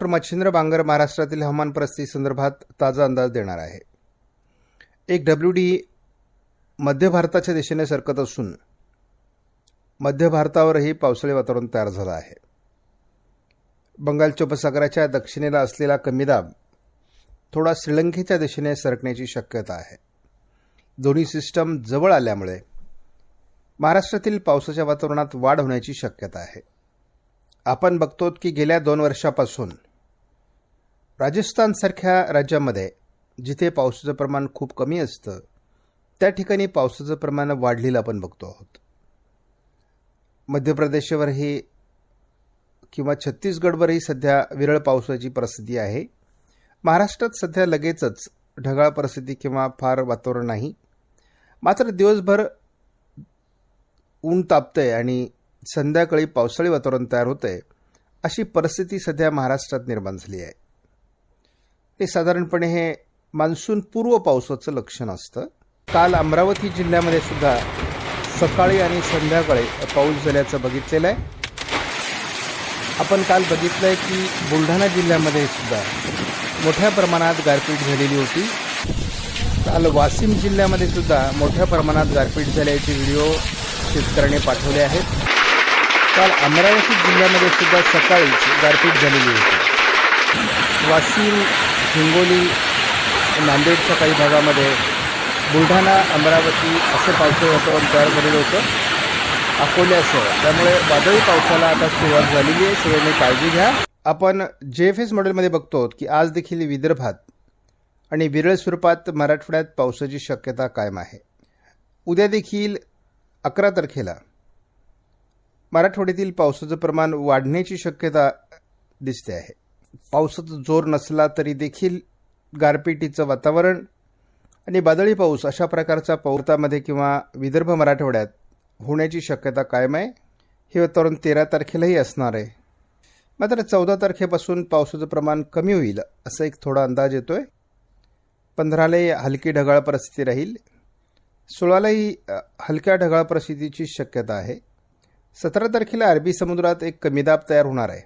Doctor Machhindra Bangar महाराष्ट्रातील हवामान परिस्थिती संदर्भात ताजा अंदाज देणार आहे. एक डब्ल्यू डी मध्य भारताच्या दिशेने सरकत असून मध्य भारतावरही पावसाळी वातावरण तयार झालं आहे. बंगालच्या उपसागराच्या दक्षिणेला असलेला कमी दाब थोडा श्रीलंकेच्या दिशेने सरकण्याची शक्यता आहे. दोन्ही सिस्टम जवळ आल्यामुळे महाराष्ट्रातील पावसाच्या वातावरणात वाढ होण्याची शक्यता आहे. आपण बघतो की गेल्या दोन वर्षापासून राजस्थानसारख्या राज्यामध्ये जिथे पावसाचं प्रमाण खूप कमी असतं त्या ठिकाणी पावसाचं प्रमाण वाढलेलं आपण बघतो आहोत. मध्य प्रदेशवरही किंवा छत्तीसगडवरही सध्या विरळ पावसाची परिस्थिती आहे. महाराष्ट्रात सध्या लगेचच ढगाळ परिस्थिती किंवा फार वातावरण नाही. मात्र दिवसभर ऊन तापतंय आणि संध्याकाळी पावसाळी वातावरण तयार होतंय अशी परिस्थिती सध्या महाराष्ट्रात निर्माण झाली आहे. हे साधारणपणे हे मान्सून पूर्व पावसाचं लक्षण असतं. काल अमरावती जिल्ह्यामध्ये सुद्धा सकाळी आणि संध्याकाळी पाऊस झाल्याचं बघितलेलं आहे. आपण काल बघितलंय की बुलढाणा जिल्ह्यामध्ये सुद्धा मोठ्या प्रमाणात गारपीट झालेली होती. काल वाशिम जिल्ह्यामध्ये सुद्धा मोठ्या प्रमाणात गारपीट झाल्याचे व्हिडिओ शेतकऱ्यांनी पाठवले आहेत. काल अमरावती जिल्ह्यामध्ये सुद्धा सकाळीच गारपीट झालेली होती. वाशिम हिंगोली नांदेडच्या काही भागामध्ये बुलढाणा अमरावती असं पावसाळी वातावरण तयार झालेलं होतं. अकोल्यासह त्यामुळे वादळी पावसाला आता सुरुवात झालेली आहे. सगळ्यांनी काळजी घ्या. आपण जे एफ एस मॉडेलमध्ये बघतो की आज देखील विदर्भात आणि विरळ स्वरूपात मराठवाड्यात पावसाची शक्यता कायम आहे. उद्या देखील अकरा तारखेला मराठवाड्यातील पावसाचं प्रमाण वाढण्याची शक्यता दिसते आहे. पावसाचा जोर नसला तरी देखील गारपिटीचं वातावरण आणि वादळी पाऊस अशा प्रकारचा पावसामध्ये किंवा विदर्भ मराठवाड्यात होण्याची शक्यता कायम आहे. हे वातावरण तेरा तारखेलाही असणार आहे. मात्र चौदा तारखेपासून पावसाचं प्रमाण कमी होईल असा एक थोडा अंदाज येतो आहे पंधरालाही हलकी ढगाळ परिस्थिती राहील. सोळालाही हलक्या ढगाळ परिस्थितीची शक्यता आहे. सतरा तारखेला अरबी समुद्रात एक कमी दाब तयार होणार आहे.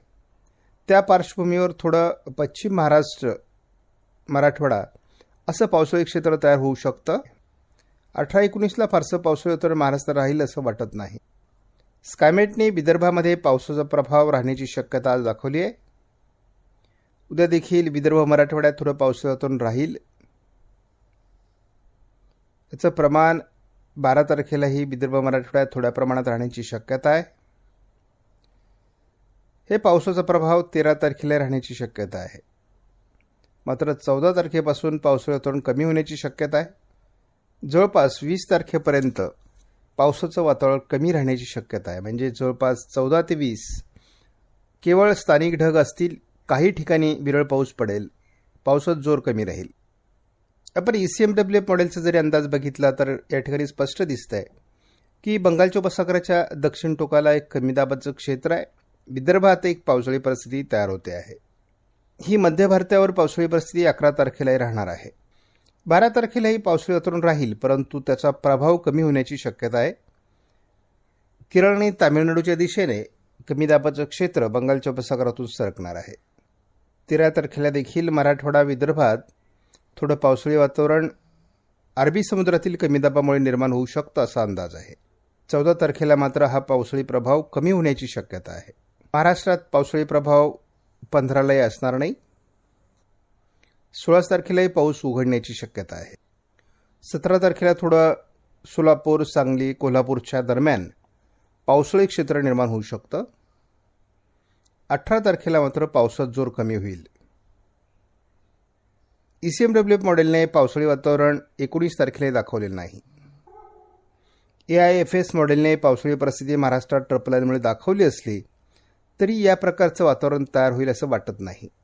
त्या पार्श्वभूमीवर थोडं पश्चिम महाराष्ट्र मराठवाडा असं पावसाळी क्षेत्र तयार होऊ शकतं. अठरा एकोणीसला फारसं पावसाळी तर महाराष्ट्र राहील असं वाटत नाही. स्कायमेटने विदर्भामध्ये पावसाचा प्रभाव राहण्याची शक्यता आज दाखवली आहे. उद्या देखील विदर्भ मराठवाड्यात थोडं पावसाळ्यातून राहील. याचं प्रमाण बारा तारखेलाही विदर्भ मराठवाड्यात थोड्या प्रमाणात राहण्याची शक्यता आहे. हे पावसाचा प्रभाव तेरा तारखेला राहण्याची शक्यता आहे. मात्र चौदा तारखेपासून पावसाळी कमी होण्याची शक्यता आहे. जवळपास वीस तारखेपर्यंत पावसाचं वातावरण कमी राहण्याची शक्यता आहे. म्हणजे जवळपास चौदा ते वीस केवळ स्थानिक ढग असतील काही ठिकाणी विरळ पाऊस पडेल पावसात जोर कमी राहील. आपण E C M W F मॉडेलचा जरी अंदाज बघितला तर या ठिकाणी स्पष्ट दिसत आहे की बंगालच्या उपसागराच्या दक्षिण टोकाला एक कमी दाबाचं क्षेत्र आहे. विदर्भात एक पावसाळी परिस्थिती तयार होते आहे. ही मध्य भारतावर पावसाळी परिस्थिती अकरा तारखेलाही राहणार आहे. बारा तारखेलाही पावसाळी वातावरण राहील परंतु त्याचा प्रभाव कमी होण्याची शक्यता आहे. केरळ आणि तामिळनाडूच्या दिशेने कमी दाबाचं क्षेत्र बंगालच्या उपसागरातून सरकणार आहे. तेरा तारखेला देखील मराठवाडा विदर्भात थोडं पावसाळी वातावरण अरबी समुद्रातील कमी दाबामुळे निर्माण होऊ शकतं असा अंदाज आहे. चौदा तारखेला मात्र हा पावसाळी प्रभाव कमी होण्याची शक्यता आहे. महाराष्ट्रात पावसाळी प्रभाव पंधरालाही असणार नाही. सोळा तारखेलाही पाऊस उघडण्याची शक्यता आहे. सतरा तारखेला थोडं सोलापूर सांगली कोल्हापूरच्या दरम्यान पावसाळी क्षेत्र निर्माण होऊ शकतं. अठरा तारखेला मात्र पावसात जोर कमी होईल. E C M W F मॉडेलने पावसाळी वातावरण एकोणीस तारखेला दाखवलेलं नाही. ए आय एफ एस मॉडेलने पावसाळी परिस्थिती महाराष्ट्रात ट्रपलाईनमुळे दाखवली असली तरी या प्रकारचं वातावरण तयार होईल असं वाटत नाही.